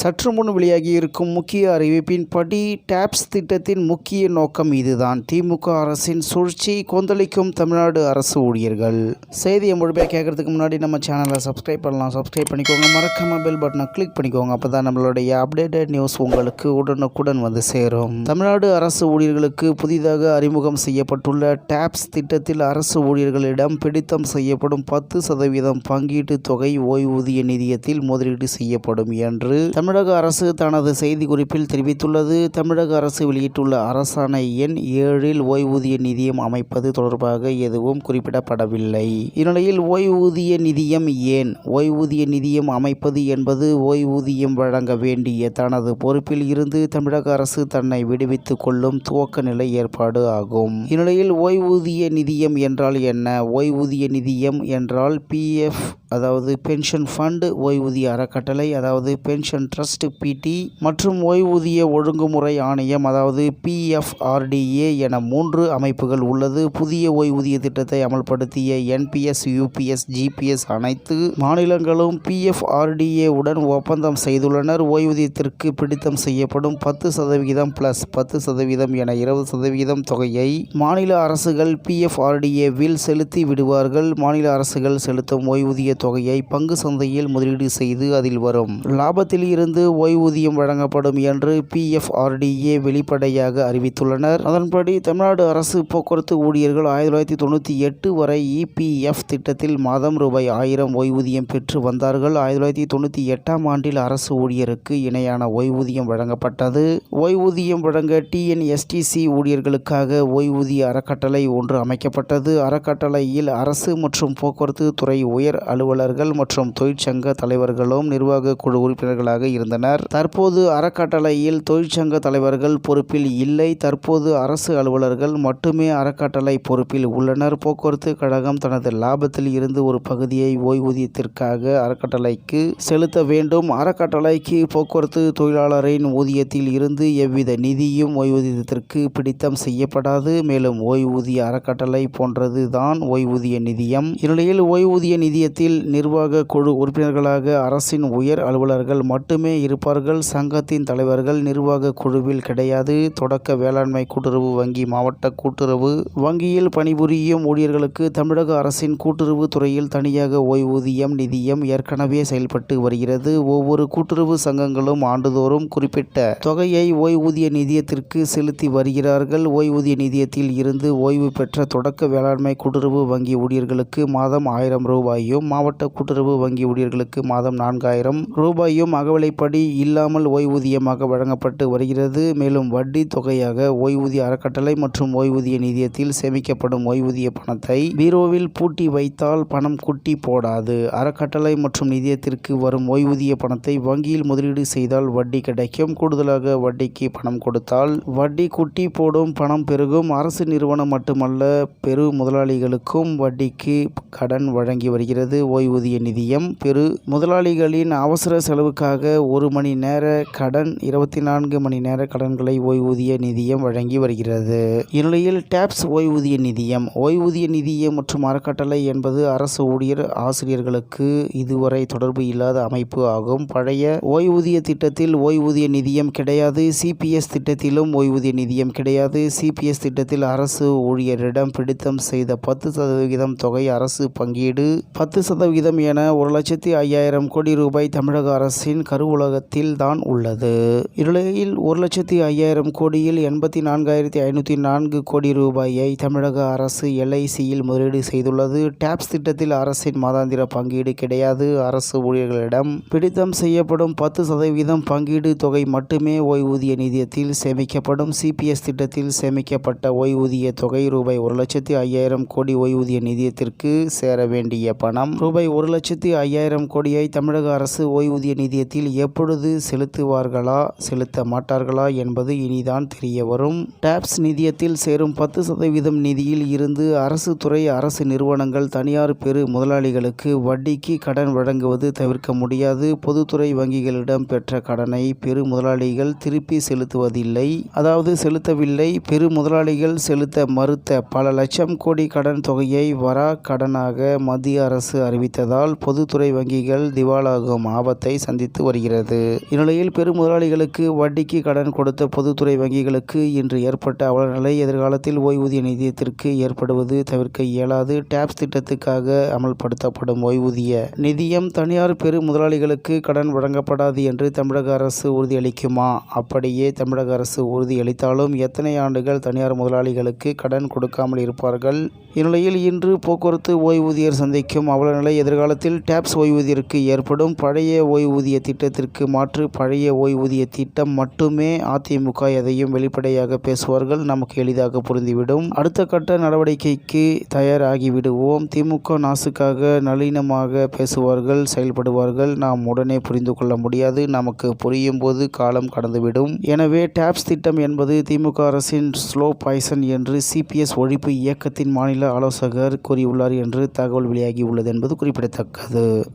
சற்று முன் வெளியாகியிருக்கும் முக்கிய அறிவிப்பின்படி டாப்ஸ் திட்டத்தின் முக்கிய நோக்கம் இதுதான். திமுக அரசின் சூழ்ச்சி கொந்தளிக்கும் தமிழ்நாடு அரசு ஊழியர்கள். செய்தியை முழுமையாக கேட்கறதுக்கு முன்னாடி நம்ம சேனலை சப்ஸ்கிரைப் பண்ணலாம். சப்ஸ்கிரைப் பண்ணிக்கோங்க. மறக்காம பெல் பட்டனை கிளிக் பண்ணிக்கோங்க. அப்போ தான் நம்மளுடைய அப்டேட்டட் நியூஸ் உங்களுக்கு உடனுக்குடன் வந்து சேரும். தமிழ்நாடு அரசு ஊழியர்களுக்கு புதிதாக அறிமுகம் செய்யப்பட்டுள்ள டாப்ஸ் திட்டத்தில் அரசு ஊழியர்களிடம் பிடித்தம் செய்யப்படும் பத்து சதவீதம் பங்கீட்டு தொகை ஓய்வூதிய நிதியத்தில் முதலீடு செய்யப்படும் என்று தமிழக அரசு தனது செய்திக்குறிப்பில் தெரிவித்துள்ளது. தமிழக அரசு வெளியிட்டுள்ள அரசாணை எண் ஏழில் ஓய்வூதிய நிதியம் அமைப்பது தொடர்பாக எதுவும் குறிப்பிடப்படவில்லை. இந்நிலையில் ஓய்வூதிய நிதியம் ஏன்? ஓய்வூதிய நிதியம் அமைப்பது என்பது ஓய்வூதியம் வழங்க வேண்டிய தனது பொறுப்பில் இருந்து தமிழக அரசு தன்னை விடுவித்துக் கொள்ளும் துவக்க நிலை ஏற்பாடு ஆகும். இந்நிலையில் ஓய்வூதிய நிதியம் என்றால் என்ன? ஓய்வூதிய நிதியம் என்றால் பிஎஃப் அதாவது பென்ஷன் ஃபண்ட் ஓய்வூதிய அறக்கட்டளை அதாவது பென்ஷன் ட்ரஸ்ட் பிடி மற்றும் ஓய்வூதிய ஒழுங்குமுறை ஆணையம் அதாவது பிஎஃப்ஆர்டிஏ என மூன்று அமைப்புகள் உள்ளது. புதிய ஓய்வூதிய திட்டத்தை அமல்படுத்திய என்பிஎஸ் யூபிஎஸ் ஜிபிஎஸ் அனைத்து மாநிலங்களும் பிஎஃப்ஆர்டிஏ உடன் ஒப்பந்தம் செய்துள்ளனர். ஓய்வூதியத்திற்கு பிடித்தம் செய்யப்படும் பத்து சதவிகிதம் பிளஸ் பத்து சதவீதம் என இருபது சதவீதம் தொகையை மாநில அரசுகள் பிஎஃப்ஆர்டிஏவில் செலுத்தி விடுவார்கள். மாநில அரசுகள் செலுத்தும் ஓய்வூதிய தொகையை பங்கு சந்தையில் முதலீடு செய்து அதில் வரும். லாபத்தில் இருந்து ஓய்வூதியம் வழங்கப்படும் என்று பிஎஃப்ஆர்டிஏ வெளிப்படையாக அறிவித்துள்ளனர். அதன்படி தமிழ்நாடு அரசு போக்குவரத்து ஊழியர்கள் ஆயிரத்தி தொள்ளாயிரத்தி தொண்ணூற்றி எட்டு வரை இபிஎஃப் திட்டத்தில் மாதம் ரூபாய் ஆயிரம் ஓய்வூதியம் பெற்று வந்தார்கள். ஆயிரத்தி தொள்ளாயிரத்தி தொண்ணூற்றி எட்டாம் ஆண்டில் அரசு ஊழியருக்கு இணையான ஓய்வூதியம் வழங்கப்பட்டது. ஓய்வூதியம் வழங்க டிஎன்எஸ்டிசி ஊழியர்களுக்காக ஓய்வூதிய அறக்கட்டளை ஒன்று அமைக்கப்பட்டது. அறக்கட்டளையில் அரசு மற்றும் போக்குவரத்து துறை உயர் அலுவலர்கள் மற்றும் தொழிற்சங்க தலைவர்களும் நிர்வாக குழு உறுப்பினர்களாக இருந்தனர். தற்போது அறக்கட்டளையில் தொழிற்சங்க தலைவர்கள் பொறுப்பில் இல்லை. தற்போது அரசு அலுவலர்கள் மட்டுமே அறக்கட்டளை பொறுப்பில் உள்ளனர். போக்குவரத்து கழகம் தனது லாபத்தில் இருந்து ஒரு பகுதியை ஓய்வூதியத்திற்காக அறக்கட்டளைக்கு செலுத்த வேண்டும். அறக்கட்டளைக்கு போக்குவரத்து தொழிலாளரின் ஊதியத்தில் இருந்து எவ்வித நிதியும் ஓய்வூதியத்திற்கு பிடித்தம் செய்யப்படாது. மேலும் ஓய்வூதிய அறக்கட்டளை போன்றது தான் ஓய்வூதிய நிதியம். இந்நிலையில் ஓய்வூதிய நிதியத்தில் நிர்வாக குழு உறுப்பினர்களாக அரசின் உயர் அலுவலர்கள் மட்டுமே இருப்பார்கள். சங்கத்தின் தலைவர்கள் நிர்வாக குழுவில் கிடையாது. தொடக்க வேளாண்மை கூட்டுறவு வங்கி மாவட்ட கூட்டுறவு வங்கியில் பணிபுரியும் ஊழியர்களுக்கு தமிழக அரசின் கூட்டுறவு துறையில் தனியாக ஓய்வூதியம் நிதியம் ஏற்கனவே செயல்பட்டு வருகிறது. ஒவ்வொரு கூட்டுறவு சங்கங்களும் ஆண்டுதோறும் குறிப்பிட்ட தொகையை ஓய்வூதிய நிதியத்திற்கு செலுத்தி வருகிறார்கள். ஓய்வூதிய நிதியத்தில் இருந்து ஓய்வு பெற்ற தொடக்க வேளாண்மை கூட்டுறவு வங்கி ஊழியர்களுக்கு மாதம் ஆயிரம் ரூபாயும் மாவட்ட கூட்டுறவு வங்கி ஊழியர்களுக்கு மாதம் நான்காயிரம் ரூபாயும் அகவலைப்படி இல்லாமல் ஓய்வூதியமாக வழங்கப்பட்டு வருகிறது. மேலும் வட்டி தொகையாக ஓய்வூதிய அறக்கட்டளை மற்றும் ஓய்வூதிய நிதியத்தில் சேமிக்கப்படும் ஓய்வூதிய பணத்தை பீரோவில் பூட்டி வைத்தால் பணம் குட்டி போடாது. அறக்கட்டளை மற்றும் நிதியத்திற்கு வரும் ஓய்வூதிய பணத்தை வங்கியில் முதலீடு செய்தால் வட்டி கிடைக்கும். கூடுதலாக வட்டிக்கு பணம் கொடுத்தால் வட்டி குட்டி போடும் பணம் பெருகும். அரசு நிறுவனம் மட்டுமல்ல பெரு முதலாளிகளுக்கும் வட்டிக்கு கடன் வழங்கி வருகிறது. ஓய்வூதிய நிதியம். பெரு முதலாளிகளின் அவசர செலவுக்காக ஒரு மணி நேர கடன் இருபத்தி நான்கு மணி நேர கடன்களை ஓய்வூதிய நிதியம் வழங்கி வருகிறது. இந்நிலையில் டேப்ஸ் ஓய்வூதிய நிதியம். ஓய்வூதிய நிதியம் மற்றும் அறக்கட்டளை என்பது அரசு ஊழியர் ஆசிரியர்களுக்கு இதுவரை தொடர்பு இல்லாத அமைப்பு ஆகும். பழைய ஓய்வூதிய திட்டத்தில் ஓய்வூதிய நிதியம் கிடையாது. சிபிஎஸ் திட்டத்திலும் ஓய்வூதிய நிதியம் கிடையாது. சிபிஎஸ் திட்டத்தில் அரசு ஊழியரிடம் பிடித்தம் செய்த பத்து சதவிகிதம் தொகை அரசு பங்கீடு பத்து சதவிகிதம் என ஒரு லட்சத்தி ஐயாயிரம் கோடி ரூபாய் தமிழக அரசின் கருவூலகத்தில் தான் உள்ளது. இந்நிலையில் ஒரு லட்சத்தி ஐயாயிரம் கோடியில் எண்பத்தி நான்காயிரத்தி ஐநூற்றி நான்கு கோடி ரூபாயை தமிழக அரசு எல்ஐசியில் முதலீடு செய்துள்ளது. டாப்ஸ் திட்டத்தில் அரசின் மாதாந்திர பங்கீடு கிடையாது. அரசு ஊழியர்களிடம் பிடித்தம் செய்யப்படும் பத்து சதவீதம் பங்கீடு தொகை மட்டுமே ஓய்வூதிய நிதியத்தில் சேமிக்கப்படும். சிபிஎஸ் திட்டத்தில் சேமிக்கப்பட்ட ஓய்வூதிய தொகை ரூபாய் ஒரு லட்சத்தி ஐயாயிரம் கோடி ஓய்வூதிய நிதியத்திற்கு சேர வேண்டிய பணம் ரூபாய் ஒரு லட்சத்தி ஐயாயிரம் கோடியை தமிழக அரசு ஓய்வூதிய நிதியத்தில் எப்பொழுது செலுத்துவார்களா செலுத்த மாட்டார்களா என்பது இனிதான் தெரிய வரும். டாப்ஸ் நிதியத்தில் சேரும் பத்து சதவீதம் நிதியில் இருந்து அரசு துறை அரசு நிறுவனங்கள் தனியார் பெரு முதலாளிகளுக்கு வட்டிக்கு கடன் வழங்குவது தவிர்க்க முடியாது. பொதுத்துறை வங்கிகளிடம் பெற்ற கடனை பெரு முதலாளிகள் திருப்பி செலுத்துவதில்லை. அதாவது செலுத்தவில்லை. பெரு முதலாளிகள் செலுத்த மறுத்த பல லட்சம் கோடி கடன் தொகையை வரா கடனாக மத்திய அரசு அறிவி அறிவித்ததால் பொதுத்துறை வங்கிகள் திவாலாகும் ஆபத்தை சந்தித்து வருகிறது. இந்நிலையில் பெரும் முதலாளிகளுக்கு வட்டிக்கு கடன் கொடுத்த பொதுத்துறை வங்கிகளுக்கு இன்று ஏற்பட்ட அவலநிலை எதிர்காலத்தில் ஓய்வூதிய நிதியத்திற்கு ஏற்படுவது தவிர்க்க இயலாது. டேப்ஸ் திட்டத்துக்காக அமல்படுத்தப்படும் ஓய்வூதிய நிதியம் தனியார் பெரு முதலாளிகளுக்கு கடன் வழங்கப்படாது என்று தமிழக அரசு உறுதியளிக்குமா? அப்படியே தமிழக அரசு உறுதியளித்தாலும் எத்தனை ஆண்டுகள் தனியார் முதலாளிகளுக்கு கடன் கொடுக்காமல் இருப்பார்கள்? இந்நிலையில் இன்று போக்குவரத்து ஓய்வூதியர் சந்திக்கும் அவலநிலை எதிர்காலத்தில் டேப்ஸ் ஓய்வூதியருக்கு ஏற்படும் பழைய ஓய்வூதிய திட்டத்திற்கு மாற்று பழைய ஓய்வூதிய திட்டம் மட்டுமே அதிமுக எதையும் வெளிப்படையாக பேசுவார்கள் நமக்கு எளிதாக புரிந்துவிடும். அடுத்த கட்ட நடவடிக்கைக்கு தயாராகிவிடுவோம். திமுக நாசுக்காக நளினமாக பேசுவார்கள் செயல்படுவார்கள். நாம் உடனே புரிந்து கொள்ள முடியாது. நமக்கு புரியும் போது காலம் கடந்துவிடும். எனவே டேப்ஸ் திட்டம் என்பது திமுக அரசின் ஸ்லோ பாய்சன் என்று சிபிஎஸ் ஒழிப்பு இயக்கத்தின் மாநில ஆலோசகர் கூறியுள்ளார் என்று தகவல் வெளியாகி உள்ளது என்பது குறிப்பிடத்தக்கது.